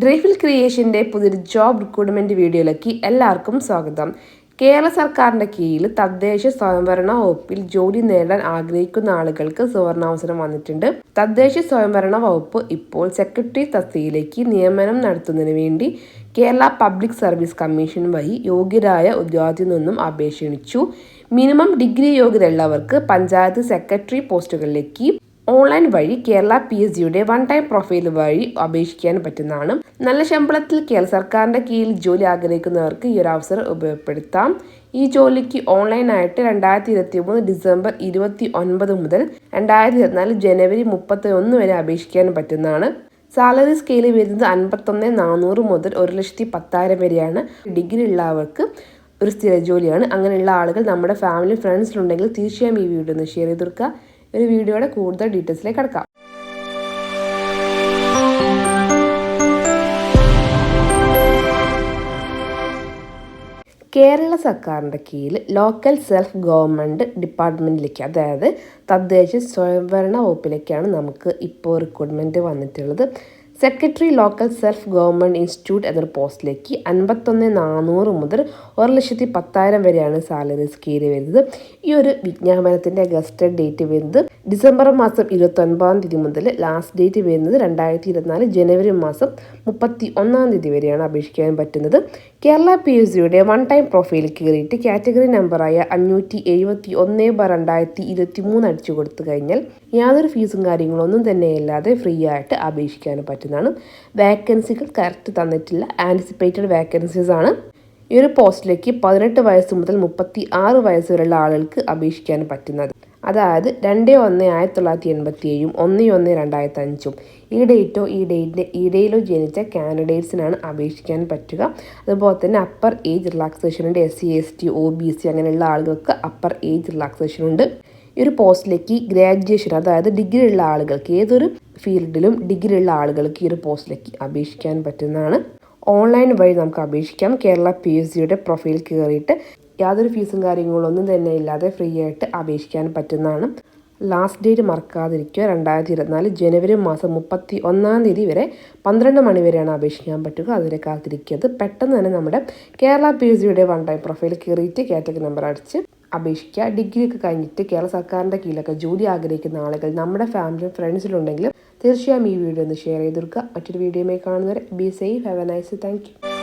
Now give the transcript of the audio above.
ഡ്രൈഫിൽ ക്രിയേഷന്റെ പുതിയൊരു job recruitment വീഡിയോയിലേക്ക് എല്ലാവർക്കും സ്വാഗതം. കേരള സർക്കാരിന്റെ കീഴിൽ തദ്ദേശ സ്വയംഭരണ വകുപ്പിൽ ജോലി നേടാൻ ആഗ്രഹിക്കുന്ന ആളുകൾക്ക് സുവർണാവസരം വന്നിട്ടുണ്ട്. തദ്ദേശ സ്വയംഭരണ വകുപ്പ് ഇപ്പോൾ സെക്രട്ടറി തസ്തികയിലേക്ക് നിയമനം നടത്തുന്നതിന് വേണ്ടി കേരള പബ്ലിക് സർവീസ് കമ്മീഷൻ വഴി യോഗ്യരായ ഉദ്യോഗത്തിൽ നിന്നും അപേക്ഷ മിനിമം ഡിഗ്രി യോഗ്യതയുള്ളവർക്ക് പഞ്ചായത്ത് സെക്രട്ടറി പോസ്റ്റുകളിലേക്ക് ഓൺലൈൻ വഴി കേരള പി എസ് ജിയുടെ വൺ ടൈം പ്രൊഫൈൽ വഴി അപേക്ഷിക്കാൻ പറ്റുന്നതാണ്. നല്ല ശമ്പളത്തിൽ കേരള സർക്കാരിന്റെ കീഴിൽ ജോലി ആഗ്രഹിക്കുന്നവർക്ക് ഈ ഒരു അവസരം ഉപയോഗപ്പെടുത്താം. ഈ ജോലിക്ക് ഓൺലൈനായിട്ട് രണ്ടായിരത്തി ഇരുപത്തി മൂന്ന് ഡിസംബർ ഇരുപത്തി ഒൻപത് മുതൽ രണ്ടായിരത്തി ഇരുപത്തിനാല് ജനുവരി മുപ്പത്തി ഒന്ന് വരെ അപേക്ഷിക്കാൻ പറ്റുന്നതാണ്. സാലറി സ്കെയിൽ വരുന്നത് അൻപത്തൊന്ന് നാനൂറ് മുതൽ ഒരു ലക്ഷത്തി പത്തായിരം വരെയാണ്. ഡിഗ്രി ഉള്ളവർക്ക് ഒരു സ്ഥിര ജോലിയാണ്. അങ്ങനെയുള്ള ആളുകൾ നമ്മുടെ ഫാമിലി ഫ്രണ്ട്സിലുണ്ടെങ്കിൽ തീർച്ചയായും ഈ വീഡിയോ ഒന്ന് ഷെയർ ചെയ്ത് കൊടുക്കുക. ഒരു വീഡിയോയുടെ കൂടുതൽ ഡീറ്റെയിൽസിലേക്ക് കടക്കാം. കേരള സർക്കാരിന്റെ കീഴിൽ ലോക്കൽ സെൽഫ് ഗവൺമെന്റ് ഡിപ്പാർട്ട്മെന്റിലേക്ക് അതായത് തദ്ദേശ സ്വയംഭരണ വകുപ്പിലേക്കാണ് നമുക്ക് ഇപ്പോൾ റിക്രൂട്ട്മെന്റ് വന്നിട്ടുള്ളത്. Secretary local self government institute എന്നൊരു പോസ്റ്റിലേക്ക് അൻപത്തൊന്ന് നാനൂറ് മുതൽ ഒരു ലക്ഷത്തി പത്തായിരം വരെയാണ് സാലറി സ്കെയിൽ വരുന്നത്. ഈ ഒരു വിജ്ഞാപനത്തിന്റെ ഗസ്റ്റഡ് ഡേറ്റ് വരുന്നത് ഡിസംബർ മാസം ഇരുപത്തൊൻപതാം തീയതി മുതൽ ലാസ്റ്റ് ഡേറ്റ് വരുന്നത് രണ്ടായിരത്തി ഇരുപത്തിനാല് ജനുവരി മാസം മുപ്പത്തി ഒന്നാം തീയതി വരെയാണ് അപേക്ഷിക്കാൻ പറ്റുന്നത്. കേരള പി എസ് സിയുടെ വൺ ടൈം പ്രൊഫൈലിൽ കയറിയിട്ട് കാറ്റഗറി നമ്പറായ അഞ്ഞൂറ്റി എഴുപത്തി ഒന്ന് ബ രണ്ടായിരത്തി ഇരുപത്തി മൂന്ന് അടിച്ചു കൊടുത്തു കഴിഞ്ഞാൽ യാതൊരു ഫീസും കാര്യങ്ങളൊന്നും തന്നെ ഇല്ലാതെ ഫ്രീ ആയിട്ട് അപേക്ഷിക്കാൻ പറ്റുന്നതാണ്. വാക്കൻസികൾ കറക്റ്റ് തന്നിട്ടില്ല. ആന്റിസിപ്പേറ്റഡ് വാക്കൻസീസ് ആണ്. ഈ ഒരു പോസ്റ്റിലേക്ക് പതിനെട്ട് വയസ്സ് മുതൽ മുപ്പത്തി ആറ് വയസ്സ് വരെയുള്ള ആളുകൾക്ക് അപേക്ഷിക്കാൻ പറ്റുന്നത്. അതായത് രണ്ട് ഒന്ന് ആയിരത്തി തൊള്ളായിരത്തി എൺപത്തി ഏഴും ഒന്ന് ഒന്ന് രണ്ടായിരത്തി അഞ്ചും ഈ ഡേറ്റോ ഈ ഡേറ്റിന്റെ ഇടയിലോ ജനിച്ച കാൻഡിഡേറ്റ്സിനാണ് അപേക്ഷിക്കാൻ പറ്റുക. അതുപോലെ തന്നെ അപ്പർ ഏജ് റിലാക്സേഷൻ ഉണ്ട് S C S T O B C അങ്ങനെയുള്ള ആളുകൾക്ക് അപ്പർ ഏജ് റിലാക്സേഷൻ ഉണ്ട് ഈ ഒരു പോസ്റ്റിലേക്ക് ഗ്രാജുവേഷൻ അതായത് ഡിഗ്രി ഉള്ള ആളുകൾക്ക് ഏതൊരു ഫീൽഡിലും ഡിഗ്രി ഉള്ള ആളുകൾക്ക് ഈ ഒരു പോസ്റ്റിലേക്ക് അപേക്ഷിക്കാൻ പറ്റുന്നതാണ്. ഓൺലൈൻ വഴി നമുക്ക് അപേക്ഷിക്കാം. കേരള പി എസ് സിയുടെ പ്രൊഫൈൽ കയറിയിട്ട് യാതൊരു ഫീസും കാര്യങ്ങളൊന്നും തന്നെ ഇല്ലാതെ ഫ്രീ ആയിട്ട് അപേക്ഷിക്കാൻ പറ്റുന്നതാണ്. ലാസ്റ്റ് ഡേറ്റ് മറക്കാതിരിക്കുക. രണ്ടായിരത്തി ഇരുപത്തിനാല് ജനുവരി മാസം മുപ്പത്തി ഒന്നാം തീയതി വരെ പന്ത്രണ്ട് മണി വരെയാണ് അപേക്ഷിക്കാൻ പറ്റുക. അതിനെ കാത്തിരിക്കുന്നത് പെട്ടെന്ന് തന്നെ നമ്മുടെ കേരള പി എസ് സിയുടെ വൺ ടൈം പ്രൊഫൈൽ കയറിയിട്ട് കാറ്റഗറി നമ്പർ അടിച്ച് അപേക്ഷിക്കുക. ഡിഗ്രി ഒക്കെ കഴിഞ്ഞിട്ട് കേരള സർക്കാരിന്റെ കീഴിലൊക്കെ ജോലി ആഗ്രഹിക്കുന്ന ആളുകൾ നമ്മുടെ ഫാമിലിയും ഫ്രണ്ട്സിലുണ്ടെങ്കിലും തീർച്ചയായും ഈ വീഡിയോ ഒന്ന് ഷെയർ ചെയ്ത് കൊടുക്കുക. മറ്റൊരു വീഡിയോയുമായി കാണുന്നവരെ be safe have a nice thank you